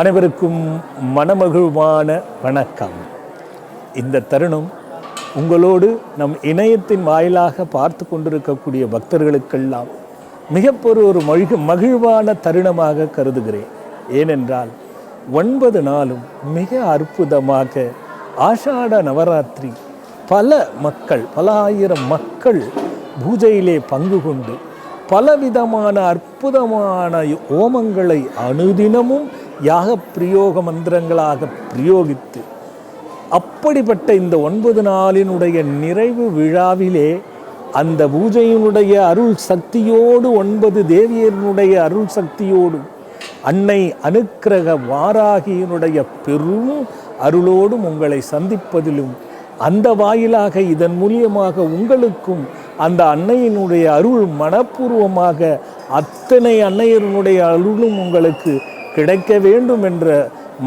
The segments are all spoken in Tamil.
அனைவருக்கும் மனமகிழ்வான வணக்கம். இந்த தருணம் உங்களோடு நம் இணையத்தின் வாயிலாக பார்த்து கொண்டிருக்கக்கூடிய பக்தர்களுக்கெல்லாம் மிகப்பெரு ஒரு மகிழ் மகிழ்வான தருணமாக கருதுகிறேன். ஏனென்றால் ஒன்பது நாளும் மிக அற்புதமாக ஆஷாட நவராத்திரி பல மக்கள் பல ஆயிரம் மக்கள் பூஜையிலே பங்கு கொண்டு பலவிதமான அற்புதமான ஓமங்களை அனுதினமும் யாக பிரயோக மந்திரங்களாக பிரயோகித்து அப்படிப்பட்ட இந்த ஒன்பது நாளினுடைய நிறைவு விழாவிலே அந்த பூஜையினுடைய அருள் சக்தியோடு ஒன்பது தேவியனுடைய அருள் சக்தியோடு அன்னை அனுக்கிரக வாராகியினுடைய பெரும் அருளோடும் உங்களை சந்திப்பதிலும் அந்த வாயிலாக இதன் மூலியமாக உங்களுக்கும் அந்த அன்னையினுடைய அருள் மனப்பூர்வமாக அத்தனை அன்னையருனுடைய அருளும் உங்களுக்கு கிடைக்க வேண்டும் என்ற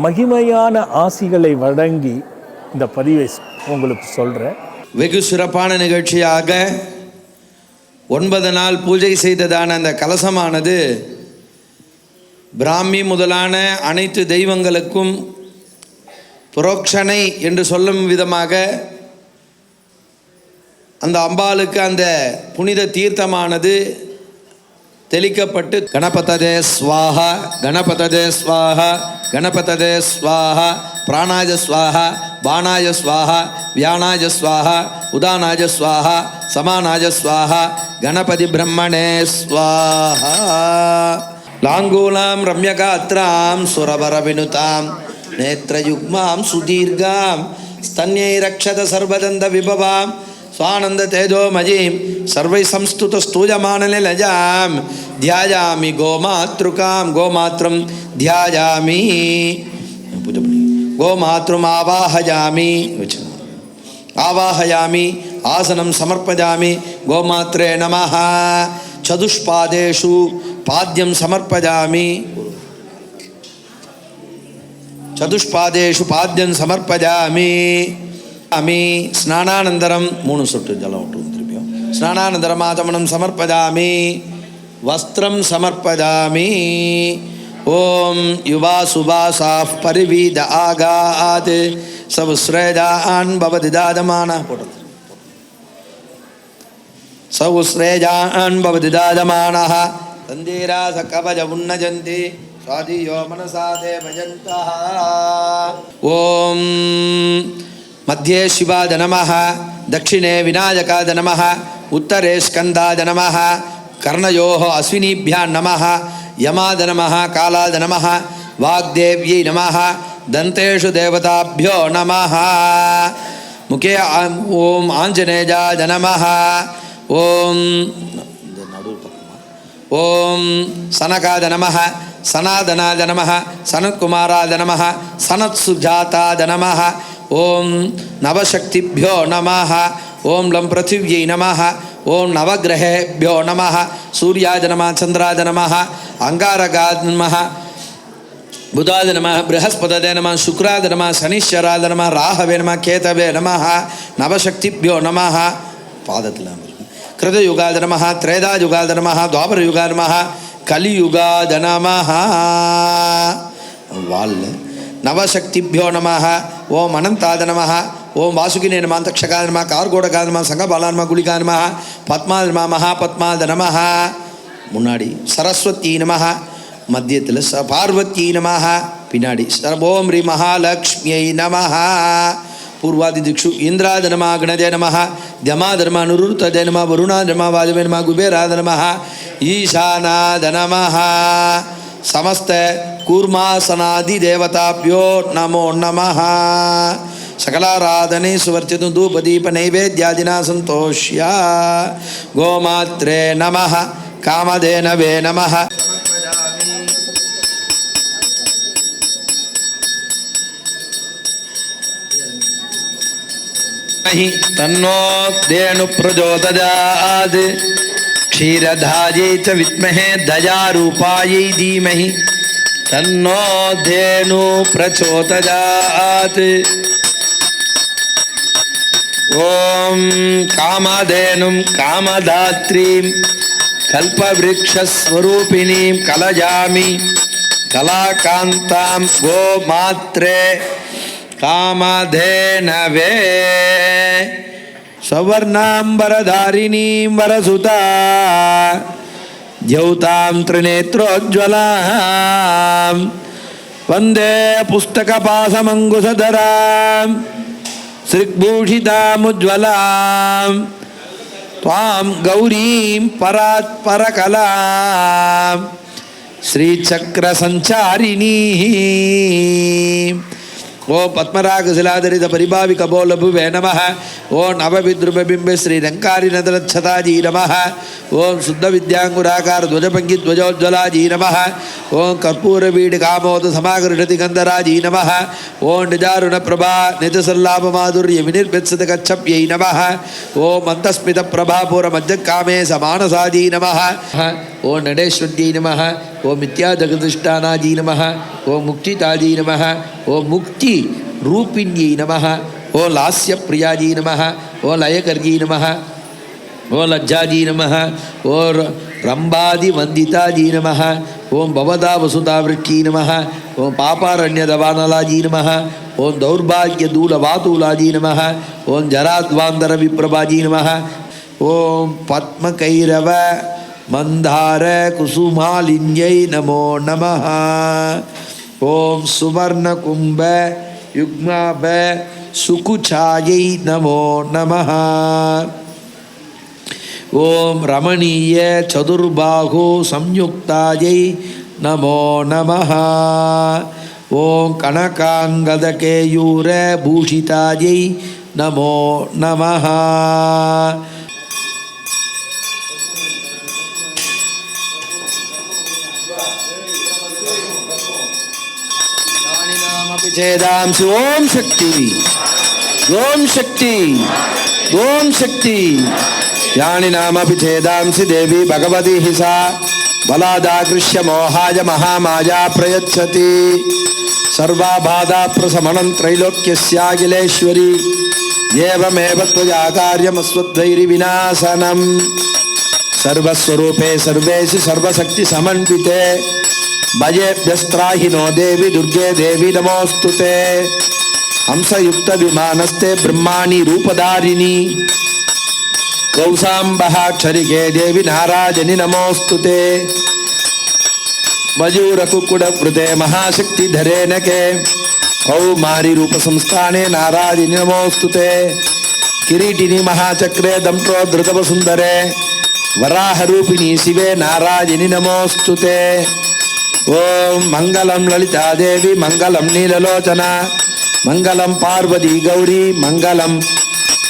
மகிமையான ஆசிகளை வழங்கி இந்த பதிவை உங்களுக்கு சொல்கிறேன் வெகு சிறப்பான நிகழ்ச்சியாக ஒன்பது நாள் பூஜை செய்ததான அந்த கலசமானது பிராமி முதலான அனைத்து தெய்வங்களுக்கும் புரோக்ஷனை என்று சொல்லும் விதமாக அந்த அம்பாளுக்கு அந்த புனித தீர்த்தமானது தெளிக்கப்பட்டு கணபததே ஸ்வாஹா கணபததே ஸ்வாஹா கணபததே ஸ்வாஹா பிராணாய ஸ்வாஹா பானாய ஸ்வாஹா வியானாய ஸ்வாஹா உதானாய ஸ்வாஹா சமானாய ஸ்வாஹா கணபதி பிரம்மணே ஸ்வாஹா. லாங்கூலாம் ரம்யகாத்ராம் சுரவரவினுதாம் நேத்திரயுக்மாம் சுதீர்காம் ஸ்தன்யை ரக்ஷத சர்வதந்த விபவாம் स्वानंद तेजो मजीम सर्वै संस्तुत स्तूयमानने लजाम ध्यायामि गोमातृकां गोमात्रं ध्यायामि पूजपणि गोमातृम् आवाहयामि आवाहयामि आसनं समर्पयामि गोमात्रे नमः चतुष्पादेषु पाद्यं समर्पयामि அமி ஸ்நானானந்தரம் மூணு சொட்டு ஜலம் விட்டுருவோம் திருப்பியும் ஸ்நானானந்தரம் ஆதமனம் சமர்ப்பதாமி வஸ்திரம் சமர்ப்பதாமி. ஓம் யுவா சுபாசா பரிவீத ஆகாத். சவுஸ்ரேஜான் பவதி தாதமான போட்டது. சவுஸ்ரேஜான் பவதி தாதமான தந்தீரா சகபஜ உன்னஜந்தி. சுவாதியோ மனசாதே பஜந்தா ஓம் மத்தியே சிவாத நமஹ தட்சிணே விநாயகாத நமஹ உத்தரே ஸ்கந்தாத நமஹ கர்ணயோ அஸ்வினிபியா நமஹ யமாத நமஹ காலாத நமஹ வாக்தேவியை நமஹ தந்தேஷு தேவதாபியோ நமஹ. முகே ஓம் ஆஞ்சநேயாத நமஹ. ஓம் ஓம் சனகாத நமஹ சனாதனாத நமஹ சனத்குமாராத நமஹ சனத்சுஜாதாத நமஹ ஓம் நவசக்திபியோ நமஹ. ஓம் லம் பிருத்திவியை நமஹ. ஓம் நவகிரகேபியோ நமஹ. சூர்யாஜ நம சந்திராஜ நமஹ. அங்காரகாத் நமஹ. புதாத நம பிரகஸ்பதே நம சுக்ராத நம சனீஸ்வராத நம ராகவே நம கேதவே நமஹ. நவசக்திபியோ நமஹ. பாதத்தில் கிருதயுகாத நம திரேதாயுகாத நம துவாபர யுகா நம கலியுகாத நமஹ. வால்ல நவசக்திபியோ நமஹ ஓம் அனந்தாத நமஹ ஓம் வாசுகினே நமா தக்ஷகா நம கார்கோடகா நம சங்கபாலா நம குலிகா நம பத்மா நம மகா பத்மாத நம முன்னாடி சரஸ்வதி நம மத்தியத்தில் ச பார்வதி நம பின்னாடி சர்வோம் ரி மகாலக்ஷ்மியை நம பூர்வாதி திக்ஷு இந்திராத நம கணதே நம தமாத நம அனுருத்ததே நம வருணாத வாஜவே நம குபேராத நம ஈசானாத நம சமஸ்த समस्त कूर्मासनादिदेवताभ्यो नमो नमः। सकलाराधने सुवर्चितु धूपदीप नैवेद्यादिना सन्तोष्य। गोमात्रे नमः। कामधेनवे नमः। तन्नो धेनु प्रचोदयात् क्षीरधायै च विद्महे दयारूपायै धीमहि। तन्नो धेनु प्रचोदयात् ॐ कामधेनुं कामदात्रीं कल्पवृक्षस्वरूपिणीं कलयामि कलाकान्तां गोमात्रे कामधेनवे सवर्णाम्बरधारिणीं वरसुता द्यौतां त्रिनेत्रोज्ज्वलां वंदे पुस्तकपाशमङ्कुशधरां सृग्भूषितामुज्ज्वलां त्वां गौरीं परात् परकलां श्रीचक्रसञ्चारिणी ஓ பத்மராக சிலாதரித பரிபாவி கபோலபுவே நம ஓ நவவித்ருமபிம்ப ஸ்ரீ ரங்காரி நதலட்சதாஜி நம ஓம் சுத்த வித்யாங்குராகார துவஜபங்கி துவஜோஜ்வலாஜீ நம ஓம் கற்பூர வீடு காமோத சமாகிருஷதி கந்தராஜீ நம ஓம் நிஜாருண பிரபா நிஜசல்லாப மாதுரிய வினிர்பெத்சத கச்சப்யை நம ஓம் மந்தஸ்மித பிரபாபூர மஜ்ஜ காமே சமானசாஜி நம ஓம் நடேஸ்வர்யை நம ஓம் மித்யா ஜெகதிஷ்டானாஜி நம ஓம் முக்திதாஜி நம ஓ முக்தி ரூபிண்யை நமக ஓ லாஸ்ய பிரியாஜி நமக ஓ லயகர்கி நமக ஓ லஜ்ஜாஜி நமக ஓ ரம்பாதி வந்திதாஜி நமக ஓம் பவதா வசுதா விருட்சி நம ஓம் பாபாரண்யதவானலாஜி நமக ஓம் தௌர்பாகிய தூல வாதூலாஜி நமக ஓம் ஜராத்வாந்தர விப்ரபாஜி நமக ஓம் பத்ம கைரவ மந்தார குசுமாலின்யை நமோ நமஹா. ஓம் சுவர்ண கும்ப யுக்மாப சுகுச்சாயை நமோ நம ஓம் ரமணீய சதுர்பாகோ சம்யுக்தாயை நமோ நம ஓம் கனகாங்கதகேயூர பூஷிதாயை நமோ நம జయదాంశి ఓం శక్తి. ఓం శక్తి. ఓం శక్తి. యాని నామపి చేదాంసి దేవి భగవతి హిసా బలాదాకృష్య మోహాయ మహామాయా ప్రయచ్చతి. సర్వాబాధాప్రశమనం త్రైలోక్యస్యాఖిలేశ్వరి ఏమేవ త్వయా కార్యమస్వద్వైరి వినాశనం. సర్వస్వరూపే సర్వేసి సర్వశక్తి సమన్వితే. ಭಯೇಭ್ಯಸ್ತ್ರಾಹಿನೋ ದೇವಿ ದುರ್ಗೆ ದೇವಿ ನಮೋಸ್ತುತೆ ಹಂಸಯುಕ್ತ ವಿಮಾನಸ್ತೆ ಬ್ರಹ್ಮಾಣಿ ರೂಪಧಾರಿಣಿ. ಕೌಸಾಂಬಹಾಕ್ಷರಿಗೆ ದೇವಿ ನಾರಾಜನಿ ನಮೋಸ್ತುತೆ ಮಯೂರ ಕುಕ್ಕುಡ ವೃತೆ ಮಹಾಶಕ್ತಿ ಧರೇನಕೆ. ಕೌಮಾರಿ ರೂಪ ಸಂಸ್ಥಾನೆ ನಾರಾಜಿನಿ ನಮೋಸ್ತುತೆ ಕಿರೀಟಿನಿ ಮಹಾಚಕ್ರೆ ದಂಟೋ ಧೃತವ ಸುಂದರೆ ವರಾಹ ರೂಪಿಣಿ ಶಿವೆ ನಾರಾಜಿನಿ ನಮೋಸ್ತುತೆ ஓம் மங்களம் லலிதா தேவி மங்களம் நீலலோச்சனா மங்களம் பார்வதி கௌரி மங்களம்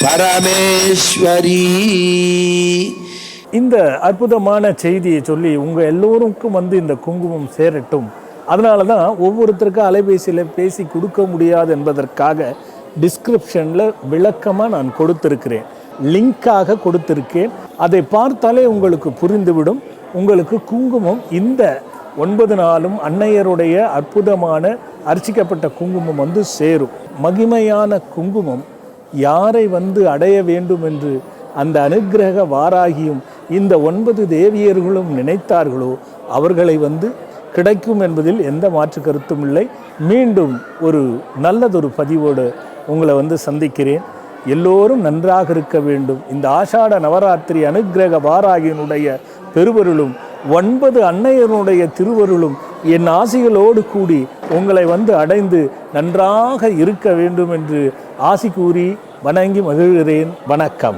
பரமேஸ்வரி. இந்த அற்புதமான செய்தியை சொல்லி உங்கள் எல்லோருக்கும் வந்து இந்த குங்குமம் சேரட்டும். அதனால தான் ஒவ்வொருத்தருக்கும் அலைபேசியில் பேசி கொடுக்க முடியாது என்பதற்காக டிஸ்கிரிப்ஷனில் விளக்கமாக நான் கொடுத்துருக்கிறேன். லிங்க்காக கொடுத்துருக்கேன். அதை பார்த்தாலே உங்களுக்கு புரிந்துவிடும். உங்களுக்கு குங்குமம் இந்த ஒன்பது நாளும் அன்னையருடைய அற்புதமான அர்ச்சிக்கப்பட்ட குங்குமம் வந்து சேரும். மகிமையான குங்குமம் யாரை வந்து அடைய வேண்டும் என்று அந்த அனுக்கிரக வாராகியும் இந்த ஒன்பது தேவியர்களும் நினைத்தார்களோ அவர்களை வந்து கிடைக்கும் என்பதில் எந்த மாற்று கருத்தும் இல்லை. மீண்டும் ஒரு நல்லதொரு பதிவோடு உங்களை வந்து சந்திக்கிறேன். எல்லோரும் நன்றாக இருக்க வேண்டும். இந்த ஆஷாட நவராத்திரி அனுக்கிரக வாராகியினுடைய பெருவருளும் ஒன்பது அன்னையருடைய திருவருளும் என் ஆசிகளோடு கூடி உங்களை வந்து அடைந்து நன்றாக இருக்க வேண்டும் என்று ஆசி கூறி வணங்கி மகிழ்கிறேன். வணக்கம்.